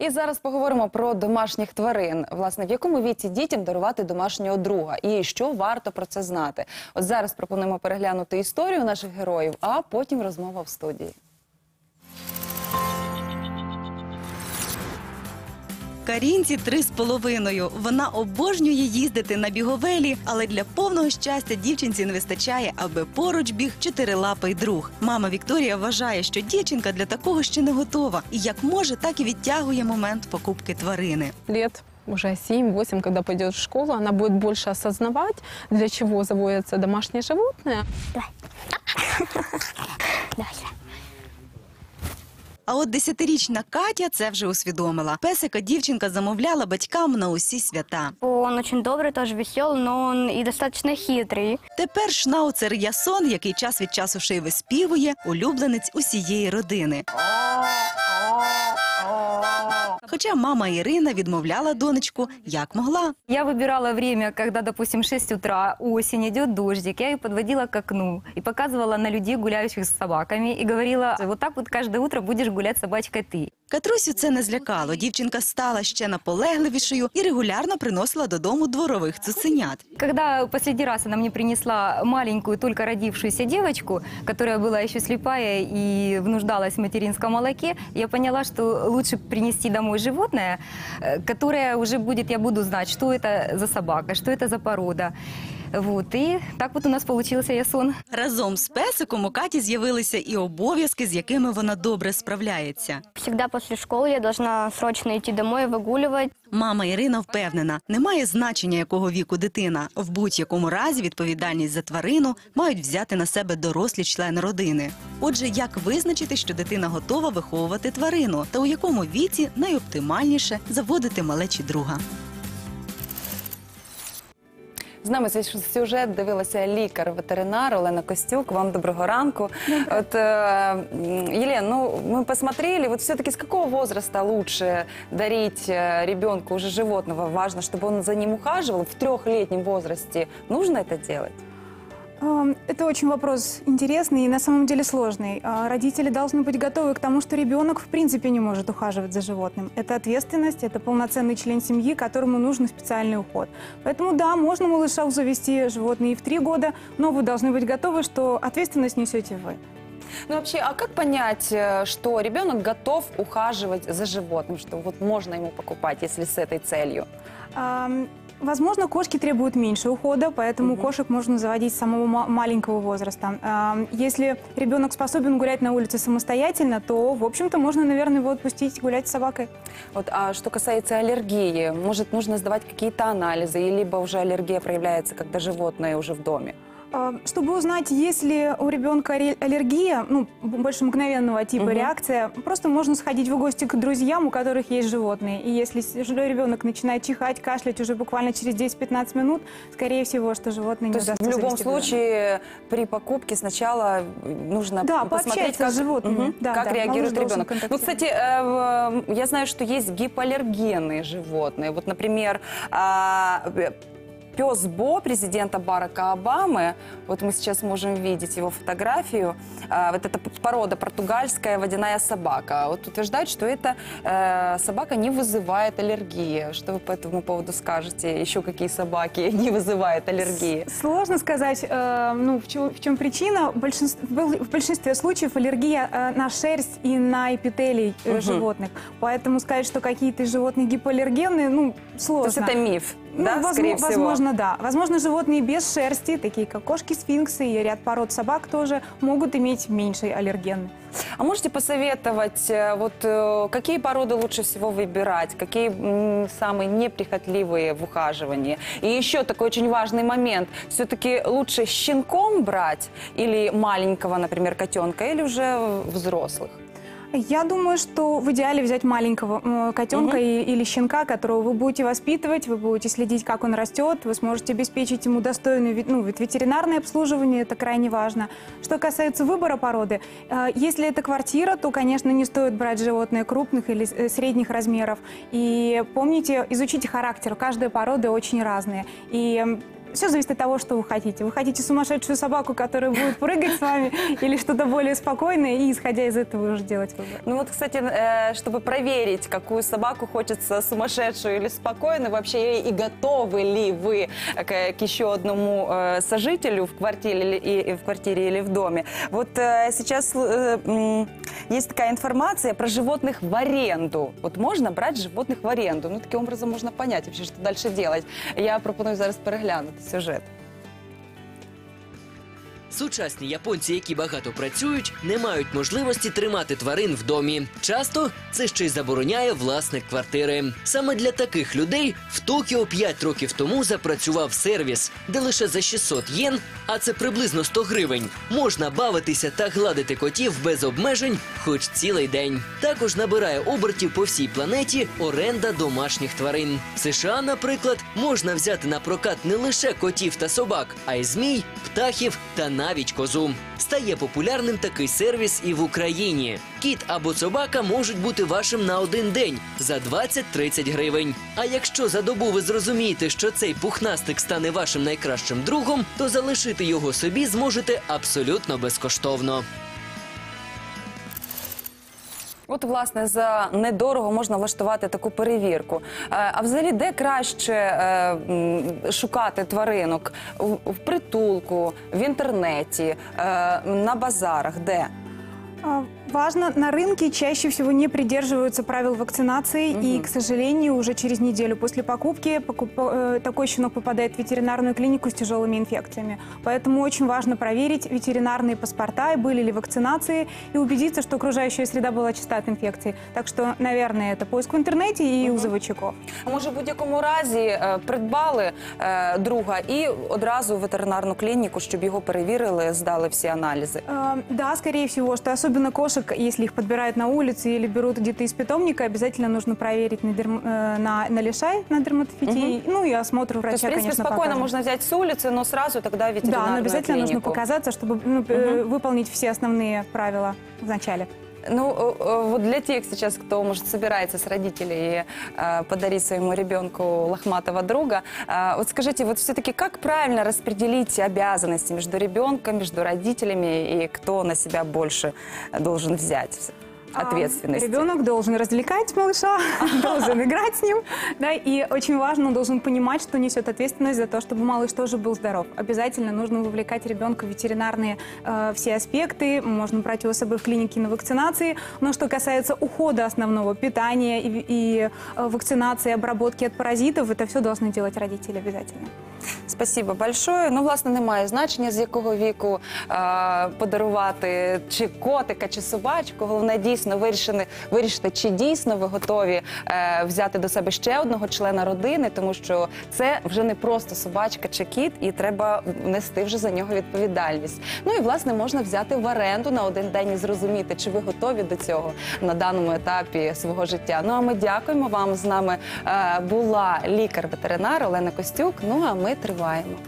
І зараз поговоримо про домашніх тварин. Власне, в якому віці дітям дарувати домашнього друга і що варто про це знати. От зараз пропонуємо переглянути історію наших героїв, а потім розмова в студії. Карінці три з половиною. Вона обожнює їздити на біговелі, але для повного щастя дівчинці не вистачає, аби поруч біг чотирилапий друг. Мама Вікторія вважає, що дівчинка для такого ще не готова, і як може, так і відтягує момент покупки тварини. лет уже 7-8, когда пойдет в школу, она будет больше осознавать, для чего заводятся домашние животные. А от десятирічна Катя це вже усвідомила. Песика дівчинка замовляла батькам на усі свята. Он очень добрый, тоже веселый, но он и достаточно хитрый. Тепер шнауцер Ясон, який час від часу ще й виспівує, улюбленець усієї родини. Хоча мама Ірина відмовляла донечку як могла. Я выбирала время, когда, допустим, 6 утра, осень, идет дождик. Я ее подводила к окну и показывала на людей, гуляющих с собаками, и говорила, вот так вот каждое утро будешь гулять с собачкой ты. Катрусю це не злякало. Дівчинка стала ще наполегливішою і регулярно приносила додому дворових цуценят. Когда последний раз она мне принесла маленькую, только родившуюся девочку, которая была еще слепая и внуждалась в материнском молоке, я поняла, что лучше принести домой животное, э, которое уже будет, я буду знать, что это за собака, что это за порода. Вот, и так вот у нас получился Ясон. Разом з песиком у Каті з'явилися і обов'язки, з якими вона добре справляється. Всегда после школы я должна срочно идти домой и выгуливать. Мама Ірина впевнена, немає значення, якого віку дитина. В будь-якому разі відповідальність за тварину мають взяти на себе дорослі члени родини. Отже, як визначити, що дитина готова виховувати тварину, та у якому віці найоптимальніше заводити малечі друга. З нами цей сюжет дивилася лікар-ветеринар Олена Костюк. Вам доброго ранку. Вот, Елена, ну мы посмотрели, вот все-таки с какого возраста лучше дарить ребенку уже животного? Важно, чтобы он за ним ухаживал в трехлетнем возрасте. Нужно это делать? Это очень вопрос интересный и на самом деле сложный. А, Родители должны быть готовы к тому, что ребенок в принципе не может ухаживать за животным. Это ответственность, это полноценный член семьи, которому нужен специальный уход. Поэтому да, можно малыша завести животное и в три года, но вы должны быть готовы, что ответственность несете вы. Ну вообще, а как понять, э, что ребенок готов ухаживать за животным, что вот можно ему покупать, если с этой целью? Возможно, кошки требуют меньше ухода, поэтому кошек можно заводить с самого ма- маленького возраста. Если ребенок способен гулять на улице самостоятельно, то, в общем-то, можно, наверное, его отпустить гулять с собакой. Вот, а что касается аллергии, может, нужно сдавать какие-то анализы, либо уже аллергия проявляется, когда животное уже в доме? А, Чтобы узнать, есть ли у ребенка ре- аллергия, ну, больше мгновенного типа Мгм. реакция, просто можно сходить в гости к друзьям, у которых есть животные. И если ребенок начинает чихать, кашлять уже буквально через 10-15 минут, скорее всего, что животное не То есть удастся в любом случае при покупке сначала нужно Да, посмотреть, как, с животными. Мгм, Да, как да, реагирует ребенок. Ну, кстати, э, я знаю, что есть гипоаллергенные животные. Вот, например, а, пес Бо президента Барака Обамы, вот мы сейчас можем видеть его фотографию, а, вот эта порода португальская водяная собака. Вот утверждают, что эта э, собака не вызывает аллергии. Что вы по этому поводу скажете? Еще какие собаки не вызывают аллергии? Сложно сказать, э, ну, в чем, в чем причина. В большинстве, в большинстве случаев аллергия э, на шерсть и на эпителий Мгм. животных. Поэтому сказать, что какие-то животные гипоаллергенные, ну, То сложно. есть это миф, Ну, да, возможно, скорее всего? возможно, да. Возможно, животные без шерсти, такие как кошки, сфинксы и ряд пород собак тоже, могут иметь меньший аллерген. А можете посоветовать, э, вот э, какие породы лучше всего выбирать, какие самые неприхотливые в ухаживании? И еще такой очень важный момент. Все-таки лучше щенком брать или маленького, например, котенка, или уже взрослых? Я думаю, что в идеале взять маленького м, котенка Мгм. и- или щенка, которого вы будете воспитывать, вы будете следить, как он растет, вы сможете обеспечить ему достойное ве- ну, вет- ветеринарное обслуживание, это крайне важно. Что касается выбора породы, э, если это квартира, то, конечно, не стоит брать животное крупных или э, средних размеров. И помните, изучите характер, каждая порода очень разная. И все зависит от того, что вы хотите. Вы хотите сумасшедшую собаку, которая будет прыгать с вами, или что-то более спокойное, и исходя из этого уже делать выбор. Ну вот, кстати, э, чтобы проверить, какую собаку хочется, сумасшедшую или спокойную, вообще и готовы ли вы к, еще одному э, сожителю в квартире, или- в квартире или в доме. Вот э, сейчас есть такая информация про животных в аренду. Вот можно брать животных в аренду. Ну, таким образом можно понять вообще, что дальше делать. Я пропоную зараз переглянути сюжет. Сучасні японці, які багато працюють, не мають можливості тримати тварин в домі. Часто це ще й забороняє власник квартири. Саме для таких людей в Токіо 5 років тому запрацював сервіс, де лише за 600 єн, а це приблизно 100 гривень, можна бавитися та гладити котів без обмежень, хоч цілий день. Також набирає обертів по всій планеті оренда домашніх тварин. В США, наприклад, можна взяти на прокат не лише котів та собак, а й змій, птахів та навіть козу. Стає популярним такий сервіс і в Україні. Кіт або собака можуть бути вашим на один день за 20-30 гривень. А якщо за добу ви зрозумієте, що цей пухнастик стане вашим найкращим другом, то залишити його собі зможете абсолютно безкоштовно. От, власне, за недорого можна влаштувати таку перевірку. Е, А взагалі, де краще е, шукати тваринок? В, в притулку, в інтернеті, е, на базарах, де? А, Важно, на рынке чаще всего не придерживаются правил вакцинации, и, к сожалению, уже через неделю после покупки покуп- э, такой щенок попадает в ветеринарную клинику с тяжелыми инфекциями. Поэтому очень важно проверить ветеринарные паспорта, и были ли вакцинации, и убедиться, что окружающая среда была чиста от инфекций. Так что, наверное, это поиск в интернете и у заводчиков. А може, в будь-якому разі е, придбали е, друга і одразу в ветеринарну клініку, щоб його перевірили, здали всі аналізи. Э, Да, скорее всего, что особенно кошек, если их подбирают на улице или берут где-то из питомника, обязательно нужно проверить на, дерм- э, на, на лишай, на дерматофитии, ну и осмотр То врача, есть, в принципе, конечно, спокойно покажет. можно взять с улицы, но сразу тогда в Да, но обязательно нужно клинику. показаться, чтобы ну, э, выполнить все основные правила в начале. Ну, э, э, вот для тех сейчас, кто, может, собирается с родителей э, подарить своему ребенку лохматого друга, вот скажите, вот все-таки как правильно распределить обязанности между ребенком, между родителями и кто на себя больше должен взять ответственность? А, Ребенок должен развлекать малыша, должен играть с ним, да, и очень важно, он должен понимать, что несет ответственность за то, чтобы малыш тоже был здоров. Обязательно нужно вовлекать ребенка в ветеринарные э, все аспекты, можно брать его с собой в клинике на вакцинации, но что касается ухода основного, питания и, и, э, вакцинации, обработки от паразитов, это все должны делать родители обязательно. Спасибо большое. Ну, власне, немає значення, з якого віку е, подарувати чи котика, чи собачку. Головне дійсно вирішити, вирішити, чи дійсно ви готові е, взяти до себе ще одного члена родини, тому що це вже не просто собачка чи кіт, і треба нести вже за нього відповідальність. Ну і власне можна взяти в оренду на один день і зрозуміти, чи ви готові до цього на даному етапі свого життя. Ну а ми дякуємо вам. З нами е, була лікар-ветеринар Олена Костюк. Ну а ми.